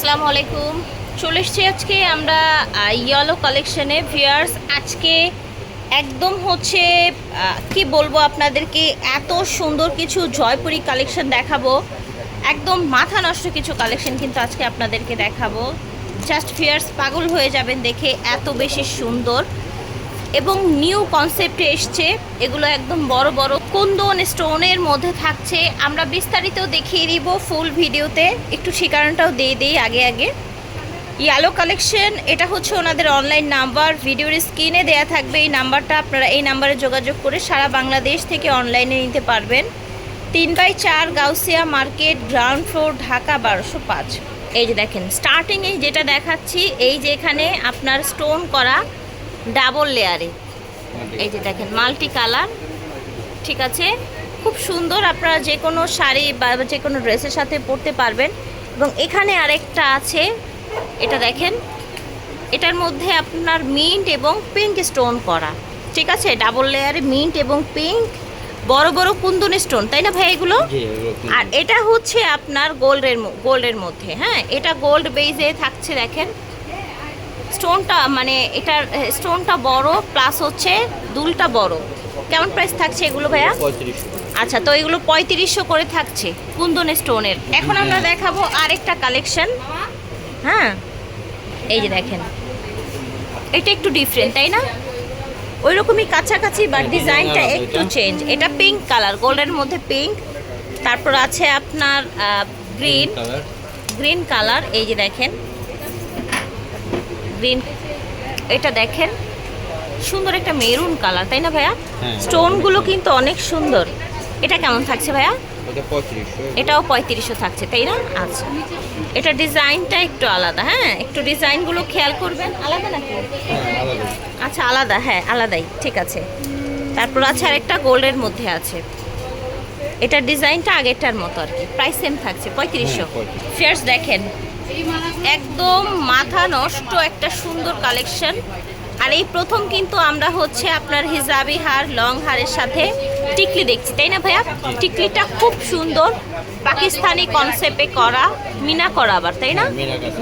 আসসালামু আলাইকুম। চলে এসছি আজকে আমরা ইয়েলো কালেকশনে ভিয়ার্স আজকে একদম হচ্ছে কি বলব আপনাদেরকে, এত সুন্দর কিছু জয়পুরি কালেকশন দেখাবো। একদম মাথা নষ্ট কিছু কালেকশন কিন্তু আজকে আপনাদেরকে দেখাবো। জাস্ট ফিয়ার্স পাগল হয়ে যাবেন দেখে এত বেশি সুন্দর। এবং নিউ কনসেপ্টে এসছে। এগুলো একদম বড় বড় কুন্দন স্টোনের মধ্যে থাকছে। আমরা বিস্তারিত দেখিয়ে দিব ফুল ভিডিওতে একটু ঠিকানাটাও দিয়ে দিই আগে আগে। ইয়ালো কালেকশন এটা হচ্ছে ওনাদের অনলাইন নাম্বার ভিডিওর স্ক্রিনে দেয়া থাকবে এই নাম্বারটা আপনারা এই নাম্বারে যোগাযোগ করে সারা বাংলাদেশ থেকে অনলাইনে নিতে পারবেন। তিন বাই চার Gausia market, ground floor, Dhaka বারোশো পাঁচ। এই যে দেখেন স্টার্টিংয়ে যেটা দেখাচ্ছি, এই যে এখানে আপনার স্টোন করা ডাবল লেয়ারে। এই যে দেখেন মাল্টি কালার। ঠিক আছে? খুব সুন্দর আপনারা যে কোনো শাড়ি বা যে কোনো ড্রেসের সাথে পরতে পারবেন। এবং এখানে আরেকটা আছে এটা দেখেন। এটার মধ্যে আপনার মিন্ট এবং পিঙ্ক স্টোন করা। ঠিক আছে? ডাবল লেয়ারে মিন্ট এবং পিঙ্ক বড় বড় কুন্দন স্টোন তাই না ভাই এগুলো? আর এটা হচ্ছে আপনার গোল্ডের গোল্ডের মধ্যে হ্যাঁ? এটা গোল্ড বেজে থাকছে দেখেন। স্টোনটা মানে এটার স্টোনটা বড় প্লাস হচ্ছে দুলটা বড়। কেমন প্রাইস থাকছে এগুলো ভাইয়া? আচ্ছা তো এগুলো পঁয়ত্রিশশো করে থাকছে কুন্দন স্টোনের। এখন আমরা দেখাবো আরেকটা কালেকশন হ্যাঁ এই যে দেখেন। এটা একটু ডিফারেন্ট তাই না? ওই রকমই কাছাকাছি বাট ডিজাইনটা একটু চেঞ্জ এটা পিঙ্ক কালার গোল্ডের মধ্যে পিঙ্ক তারপর আছে আপনার গ্রিন গ্রিন কালার এই যে দেখেন। গ্রিন এটা দেখেন সুন্দর একটা মেরুন কালার তাই না ভাইয়া? হ্যাঁ। স্টোনগুলো কিন্তু অনেক সুন্দর। এটা কেমন থাকছে ভাইয়া? এটাও পঁয়ত্রিশশো থাকছে তাই না? আচ্ছা। এটা ডিজাইনটা একটু আলাদা হ্যাঁ? একটু ডিজাইনগুলো খেয়াল করবেন। আলাদা নাকি? হ্যাঁ আচ্ছা আলাদা হ্যাঁ আলাদাই ঠিক আছে। তারপর আছে আরেকটা গোল্ডের মধ্যে আছে। এটার ডিজাইনটা আগেরটার মতো আর কি। প্রাইস সেম থাকছে পঁয়ত্রিশশো। হ্যাঁ, 35 ফেয়ার্স দেখেন একদম মাথা নষ্ট একটা সুন্দর কালেকশন। আর এই প্রথম কিন্তু আমরা হচ্ছে আপনার হিজাবি হার লং হারের সাথে টিকলি দেখছি তাই না ভাইয়া? টিকলিটা খুব সুন্দর। পাকিস্তানি কনসেপ্টে করা মিনা করা আবার তাই না?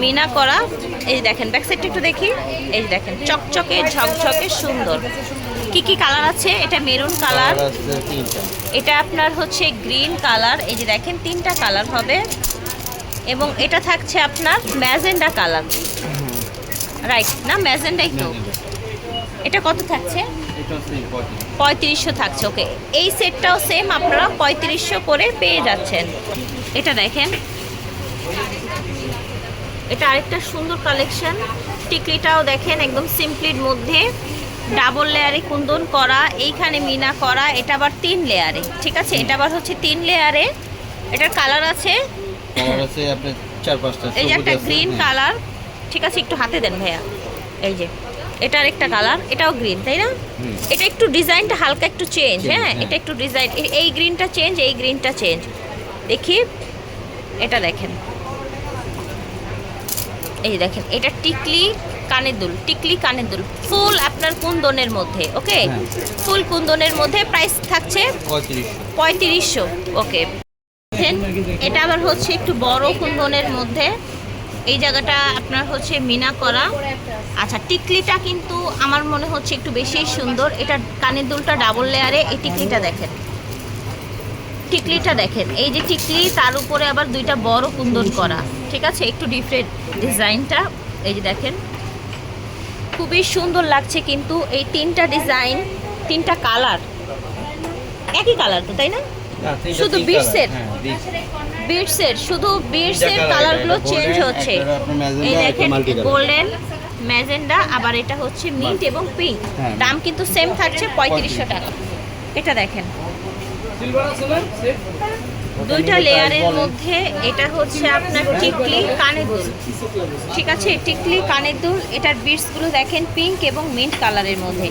মিনা করা। এই যে দেখেন ব্যাক সাইডটা একটু দেখি। এই যে দেখেন চকচকে ঝকঝকে সুন্দর। কি কি কালার আছে? এটা মেরুন কালার এটা আপনার হচ্ছে গ্রিন কালার এই যে দেখেন তিনটা কালার হবে। এবং এটা থাকছে আপনার ম্যাজেন্ডা কালার। রাইট না? ম্যাজেন্ডাই তো। এটা কত থাকছে? পঁয়ত্রিশশো থাকছে ওকে এই সেটটাও সেম আপনারা পঁয়ত্রিশশো করে পেয়ে যাচ্ছেন। এটা দেখেন। এটা আরেকটা সুন্দর কালেকশন টিকলিটাও দেখেন একদম সিম্পলির মধ্যে। ডাবল লেয়ারে কুন্দন করা এইখানে মিনা করা এটা আবার তিন লেয়ারে ঠিক আছে? এটা আবার হচ্ছে তিন লেয়ারে এটার কালার আছে কালার আছে আপনার চার পাঁচটা এই যে একটা গ্রিন হ্যাঁ। কালার। ঠিক আছে একটু হাতে দেন ভাইয়া। এই যে এটা আরেকটা কালার এটাও গ্রিন তাই না? এটা একটু ডিজাইনটা হালকা একটু চেঞ্জ হ্যাঁ? হ্যাঁ। এটা একটু ডিজাইন এই গ্রিনটা চেঞ্জ এই গ্রিনটা চেঞ্জ। দেখি এটা দেখেন। এই দেখেন এটা টিকলি কানের দুল টিকলি কানের দুল। ফুল আপনার কুন্দনের মধ্যে ওকে? হ্যাঁ। ফুল কুন্দনের মধ্যে প্রাইস থাকছে পঁয়ত্রিশশো। পঁয়ত্রিশশো ওকে এটা আবার হচ্ছে একটু বড় কুন্দনের মধ্যে। এই জায়গাটা আপনার হচ্ছে মিনা করা। আচ্ছা টিকলিটা কিন্তু আমার মনে হচ্ছে একটু বেশি সুন্দর। এটা কানের দুলটা ডাবল লেয়ারে এই টিকলিটা দেখেন। টিকলিটা দেখেন, এই যে টিকলি, তার উপরে আবার দুইটা বড় কুন্দন করা। ঠিক আছে, একটু ডিফারেন্ট ডিজাইনটা। এই যে দেখেন, খুবই সুন্দর লাগছে কিন্তু এই তিনটা ডিজাইন, তিনটা কালার। একই কালার তো, তাই না? শুধু তিন beads colour, এর? হ্যাঁ। বিটসের শুধু বিটসের কালারগুলো চেঞ্জ হচ্ছে। এই দেখেন গোল্ডেন ম্যাজেন্ডা আবার এটা হচ্ছে মিন্ট এবং পিঙ্ক হ্যাঁ। দাম কিন্তু সেম থাকছে পঁয়ত্রিশশো টাকা। এটা দেখেন। দুইটা লেয়ারের মধ্যে এটা হচ্ছে আপনার টিকলি কানের দুল। ঠিক আছে টিকলি কানের দুল। এটার বিটসগুলো দেখেন পিঙ্ক এবং মিন্ট কালারের মধ্যে।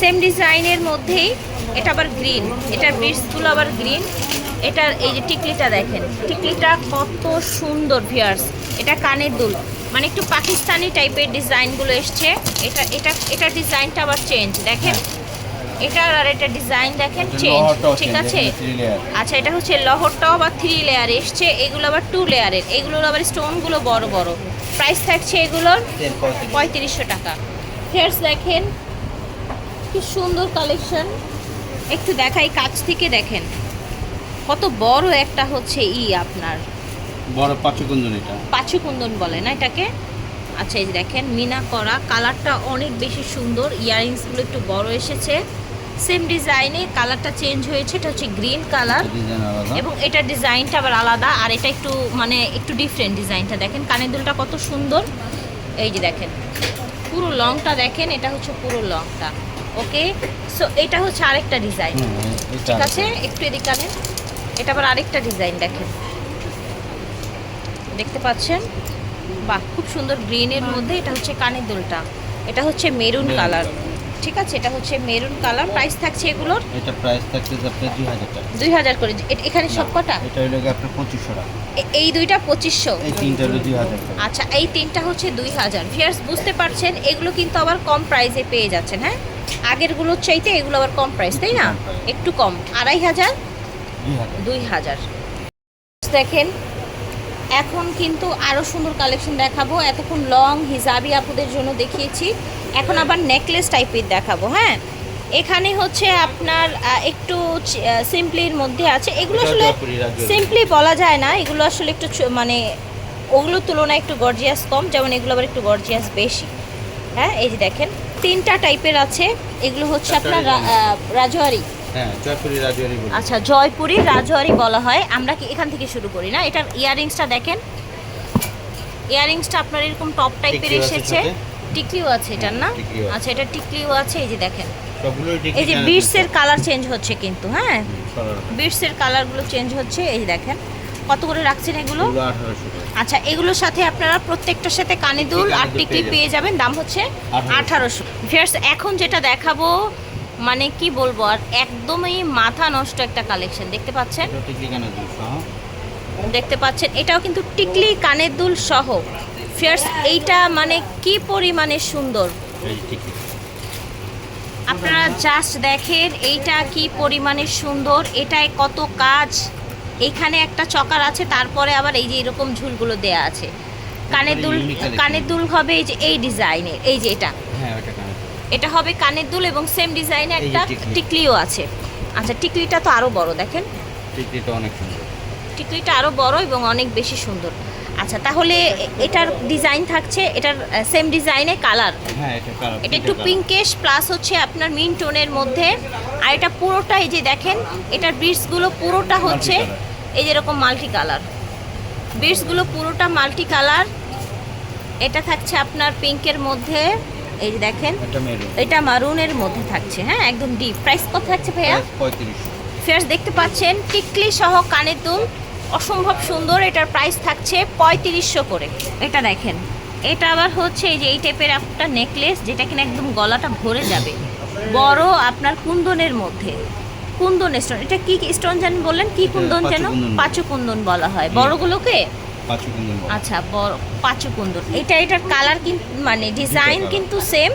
সেম ডিজাইনের মধ্যেই এটা আবার গ্রিন এটার বিটসগুলো আবার গ্রিন। এটার এই যে টিকলিটা দেখেন টিকলিটা কত সুন্দর ভিয়ার্স এটা কানের দুল। মানে একটু পাকিস্তানি টাইপের ডিজাইনগুলো এসছে। এটা এটা এটা ডিজাইনটা আবার চেঞ্জ দেখেন। এটার আর এটা ডিজাইন দেখেন চেঞ্জ ঠিক আছে। আচ্ছা এটা হচ্ছে লহরটাও আবার থ্রি লেয়ার এসছে এগুলো আবার টু লেয়ারের এগুলোর আবার স্টোনগুলো বড় বড়। প্রাইস থাকছে এগুলোর পঁয়ত্রিশশো টাকা। ফেয়ার্স দেখেন কি সুন্দর কালেকশন একটু দেখাই কাছ থেকে দেখেন। কত বড় একটা হচ্ছে ই আপনার। বড় পাঁচকুন্দন এটা। পাঁচু কুন্দন বলে না এটাকে? আচ্ছা এই দেখেন মিনা করা। কালারটা অনেক বেশি সুন্দর। ইয়ারিংসগুলো একটু বড় এসেছে। সেম ডিজাইনে কালারটা চেঞ্জ হয়েছে। এটা হচ্ছে গ্রিন কালার এবং এটার ডিজাইনটা আবার আলাদা। আর এটা একটু মানে একটু ডিফারেন্ট ডিজাইনটা দেখেন কানের দুলটা কত সুন্দর। এই যে দেখেন পুরো লংটা দেখেন। এটা হচ্ছে পুরো লংটা ওকে সো এটা হচ্ছে আরেকটা ডিজাইন ঠিক আছে। একটু এদিকে আনেন। এটা আবার আরেকটা ডিজাইন দেখেন। দেখতে পাচ্ছেন? বাহ খুব সুন্দর গ্রিনের মধ্যে এটা হচ্ছে কানের দুলটা। এটা হচ্ছে মেরুন কালার। ঠিক আছে এটা হচ্ছে মেরুন কালার। প্রাইস থাকছে এগুলোর? এটা প্রাইস থাকছে আপনার দুই হাজার টাকা। দুই হাজার করে। এ- এখানে সব কটা এটা হলো আপনার পঁচিশশো টাকা। এই দুইটা পঁচিশশো? এই তিনটা হলো দুই হাজার টাকা। আচ্ছা এই তিনটা হচ্ছে দুই হাজার। ভিয়ার্স বুঝতে পারছেন এগুলো কিন্তু আবার কম প্রাইসে পেয়ে যাচ্ছেন হ্যাঁ? আগেরগুলোর চাইতে এগুলো আবার কম প্রাইস তাই না? একটু কম। আড়াই হাজার? দুই হাজার। দুই হাজার। দেখেন এখন কিন্তু আরও সুন্দর কালেকশন দেখাবো। এতক্ষণ লং হিজাবি আপুদের জন্য দেখিয়েছি। এখন আবার নেকলেস টাইপের দেখাবো হ্যাঁ? এখানে হচ্ছে আপনার একটু সিম্পলির মধ্যে আছে। এগুলো আসলে সিম্পলি বলা যায় না। এগুলো আসলে একটু মানে ওগুলোর তুলনায় একটু গর্জিয়াস কম। যেমন এগুলো আবার একটু গর্জিয়াস বেশি। হ্যাঁ এই যে দেখেন তিনটা টাইপের আছে। এগুলো হচ্ছে আপনার রা- হ্যাঁ আচ্ছা জয়পুরি রাজওয়ারি বলা হয়। আমরা কি এখান থেকে শুরু করি না? এটার ইয়াররিংসটা দেখেন। ইয়াররিংসটা আপনার এরকম টপ টাইপের এসেছে। টিকলিও আছে এটার না। আচ্ছা এটা টিকলিও আছে এই যে দেখেন। এই যে বিটসের কালার চেঞ্জ হচ্ছে কিন্তু হ্যাঁ? বিটসের কালারগুলো চেঞ্জ হচ্ছে এই দেখেন। কত করে রাখছেন এগুলো? আচ্ছা এগুলোর সাথে আপনারা প্রত্যেকটার সাথে কানে দুল আর টিকলি পেয়ে পেয়ে যাবেন। দাম হচ্ছে আঠারোশো। ফিয়ার্স এখন যেটা দেখাবো মানে কি বলব আর একদমই মাথা নষ্ট একটা কালেকশন দেখতে পাচ্ছেন? দেখতে পাচ্ছেন এটাও কিন্তু টিকলি কানের দুল সহ। ফিয়ার্স এইটা মানে কি পরিমাণে সুন্দর? আপনারা জাস্ট দেখেন এইটা কি পরিমাণে সুন্দর এটায় কত কাজ। এখানে একটা চকার আছে তারপরে আবার এই যে এরকম ঝুলগুলো দেয়া আছে। কানের দুল কানের দুল হবে এই যে এই ডিজাইনের এই যে এটা। হ্যাঁ এটা হবে কানের দুল এবং সেম ডিজাইনে একটা টিকলিও আছে। আচ্ছা টিকলিটা তো আরও বড় দেখেন। টিকলিটা অনেক সুন্দর। টিকলিটা আরও বড় এবং অনেক বেশি সুন্দর। আচ্ছা তাহলে এটার ডিজাইন থাকছে এটার সেম ডিজাইনে কালার হ্যাঁ এটা কালার এটা একটু পিঙ্কেশ প্লাস হচ্ছে আপনার মিন টোনের মধ্যে। আর এটা পুরোটা এই যে দেখেন এটার বিটসগুলো পুরোটা হচ্ছে এই যে এরকম মাল্টি কালার বিটসগুলো পুরোটা মাল্টি কালার এটা থাকছে আপনার পিঙ্কের মধ্যে। এই যে দেখেন এটা মেরুন এটা মারুনের মধ্যে থাকছে হ্যাঁ? একদম ডিপ প্রাইস কত থাকছে ভাইয়া? ফেয়ার্স দেখতে পাচ্ছেন টিকলি সহ কানের দুল অসম্ভব সুন্দর। এটার প্রাইস থাকছে পঁয়ত্রিশশো করে। এটা দেখেন এটা আবার হচ্ছে এই যে এই টাইপের একটা নেকলেস যেটা কিনা একদম গলাটা ভরে যাবে। বড় আপনার কুন্দনের মধ্যে। কুন্দন স্টোন এটা কি স্টোন জানেন বললেন? কি কুন্দন যেন? পাঁচু কুন্দন। বলা হয়। বড়গুলোকে। আচ্ছা বড় পাঁচু কুন্দন এটা এটার কালার কিন্তু মানে ডিজাইন কিন্তু সেম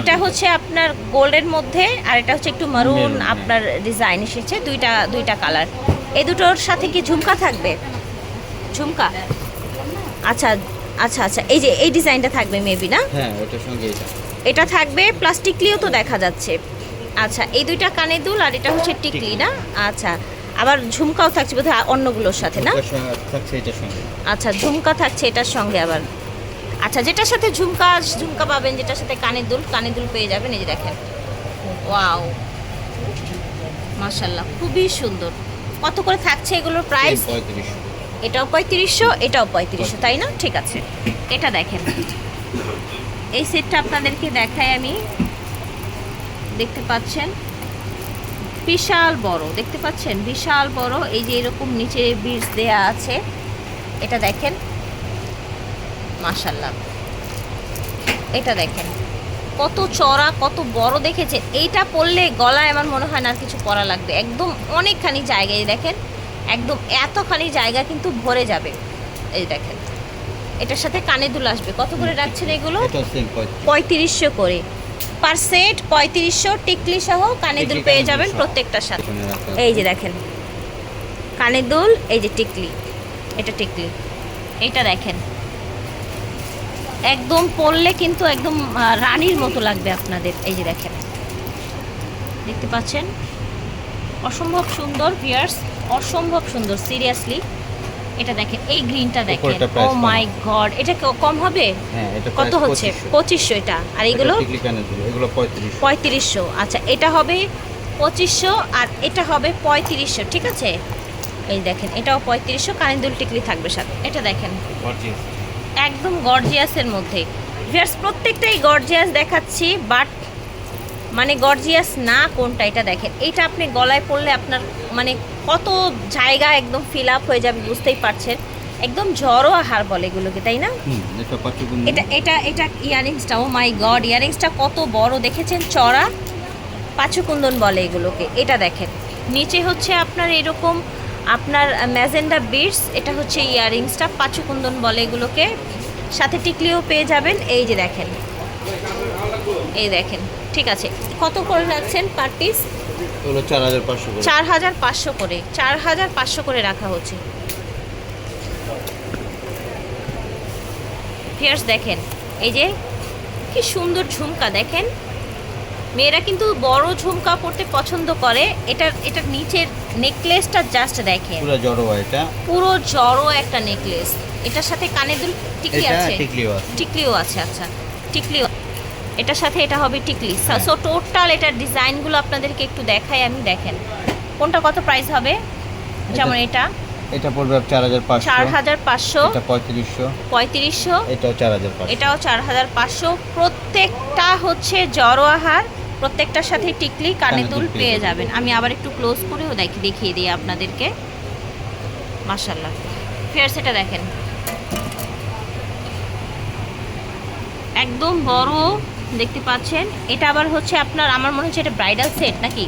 এটা হচ্ছে আপনার গোল্ডের মধ্যে আর এটা হচ্ছে একটু মারুন হ্যাঁ। আপনার ডিজাইন এসেছে দুইটা দুইটা কালার এই দুটোর সাথে কি ঝুমকা থাকবে? ঝুমকা? আচ্ছা আচ্ছা আচ্ছা এই যে এই ডিজাইনটা থাকবে মেবি না? হ্যাঁ ওটার সঙ্গে এটা। থাকবে প্লাস্টিকলিও তো দেখা যাচ্ছে। আচ্ছা এই দুইটা কানে দুল আর এটা হচ্ছে টিকলি। না? আচ্ছা আবার ঝুমকাও থাকছে বোধহয় অন্যগুলোর সাথে না? থাকছে এটার সঙ্গে। আচ্ছা ঝুমকা থাকছে এটার সঙ্গে আবার। আচ্ছা যেটার সাথে ঝুমকা ঝুমকা পাবেন যেটার সাথে কানের দুল কানের দুল পেয়ে যাবেন এই যে দেখেন। ওয়াও। মাশাল্লাহ খুবই সুন্দর। কত করে থাকছে এগুলোর প্রাইস? এটাও পঁয়ত্রিশশো এটাও পঁয়ত্রিশশো তাই না? ঠিক আছে। এটা দেখেন। এই সেটটা আপনাদেরকে দেখাই আমি। দেখতে পাচ্ছেন? বিশাল বড় দেখতে পাচ্ছেন? বিশাল বড় এই যে এরকম নিচে বীজ দেয়া আছে এটা দেখেন। মাশাল্লাহ। এটা দেখেন। কত চড়া কত বড় দেখেছে। এইটা পরলে গলায় আমার মনে হয় না আর কিছু পরা লাগবে। একদম অনেকখানি জায়গায় দেখেন। একদম এতখানি জায়গা কিন্তু ভরে যাবে। এই দেখেন। এটার সাথে কানে দুল আসবে। কত করে রাখছেন এগুলো? পঁয়ত্রিশশো করে। পার সেট পঁয়ত্রিশশো টিকলি সহ কানের দুল পেয়ে যাবেন। প্রত্যেকটার সাথে। এই যে দেখেন। কানের দুল এই যে টিকলি। এটা টিকলি। এটা দেখেন। একদম পরলে কিন্তু একদম রানীর মতো লাগবে আপনাদের। এই যে দেখেন। দেখতে পাচ্ছেন? অসম্ভব সুন্দর ভিয়ার্স অসম্ভব সুন্দর সিরিয়াসলি এটা দেখেন এই গ্রিনটা দেখেন। ও। মাই গড এটা কম হবে? হ্যাঁ কত হচ্ছে? পঁচিশশো। এটা। আর এগুলো? পঁয়ত্রিশশো। আচ্ছা এটা হবে পঁচিশশো আর এটা হবে পঁয়ত্রিশশো ঠিক আছে? এই দেখেন এটাও পঁয়ত্রিশশো কানের দুল টিকলি থাকবে সাথে। এটা দেখেন। একদম গর্জিয়াসের মধ্যে। ভিয়ার্স প্রত্যেকটাই গর্জিয়াস দেখাচ্ছি বাট মানে গর্জিয়াস না কোনটা এটা দেখেন। এটা আপনি গলায় পড়লে আপনার মানে কত জায়গা একদম ফিল আপ হয়ে যাবে বুঝতেই পারছেন। একদম জড়ো আহার বলে এগুলোকে তাই না? এটা এটা এটা ইয়ারিংসটা ও মাই গড ইয়ারিংসটা কত বড় দেখেছেন? চড়া পাঁচুকুন্দন বলে এগুলোকে এটা দেখেন। নিচে হচ্ছে আপনার এরকম আপনার ম্যাজেন্ডা বিটস এটা হচ্ছে ইয়ারিংসটা পাঁচুকুন্দন বলে এগুলোকে। সাথে টিকলিও পেয়ে যাবেন এই যে দেখেন। এই দেখেন ঠিক আছে। কত করে রাখছেন পার পিস এগুলো চার হাজার পাঁচশো করে। চার হাজার পাঁচশো করে চার হাজার পাঁচশো করে রাখা হচ্ছে। ফিয়ার্স দেখেন এই যে কি সুন্দর ঝুমকা দেখেন। মেয়েরা কিন্তু বড় ঝুমকা পরতে পছন্দ করে। এটার এটার নিচের নেকলেসটা জাস্ট দেখেন। পুরো জড়ো এটা। পুরো জড়ো একটা নেকলেস এটার সাথে কানের দুল টিকলি আছে? টিকলিও আছে। টিকলিও আছে আচ্ছা। টিকলিও এটার সাথে এটা হবে টিকলি। সো টোটাল এটার ডিজাইনগুলো আপনাদেরকে একটু দেখাই আমি দেখেন। কোনটা কত প্রাইস হবে? যেমন এটা। এটা পড়বে চার হাজার পাঁচশো। চার হাজার পাঁচশো। এটা পঁয়ত্রিশশো। পঁয়ত্রিশশো। এটাও চার হাজার পাঁচশো। এটাও চার হাজার পাঁচশো। প্রত্যেকটা হচ্ছে জড়ো আহার প্রত্যেকটার সাথে টিকলি কানে দুল পেয়ে যাবেন। আমি আবার একটু ক্লোজ করেও দেখি দেখিয়ে দিই আপনাদেরকে। মাশাল্লাহ ফের সেটা দেখেন। একদম বড় দেখতে পাচ্ছেন। এটা আবার হচ্ছে আপনার আমার মনে হচ্ছে এটা ব্রাইডাল সেট নাকি?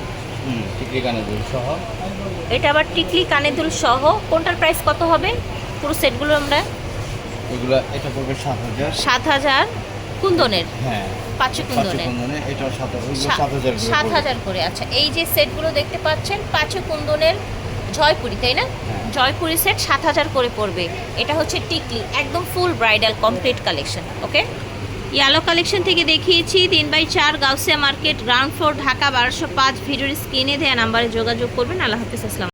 টিকলি কানের দুল সহ। এটা আবার টিকলি কানে দুল সহ। কোনটার প্রাইস কত হবে? পুরো সেটগুলো আমরা এগুলো এটা পড়বে সাত হাজার। সাত হাজার কুন্দনের। হ্যাঁ পাঁচু পাঁচু কুন্দনের। কুন্দনে এটাও সাত হাজার করে আচ্ছা। এই যে সেটগুলো দেখতে পাচ্ছেন পাঁচু কুন্দনের জয়পুরি তাই না? হ্যাঁ। জয়পুরি সেট সাত হাজার করে পড়বে। এটা হচ্ছে টিকলি একদম full bridal complete collection okay yellow collection থেকে দেখিয়েছি, তিন বাই চার Gausia market ground floor Dhaka বারোশো পাঁচ, ভিডিওর স্ক্রিনে দেয়া নাম্বারে যোগাযোগ করবেন। আল্লাহ হাফিজ, আসসালাম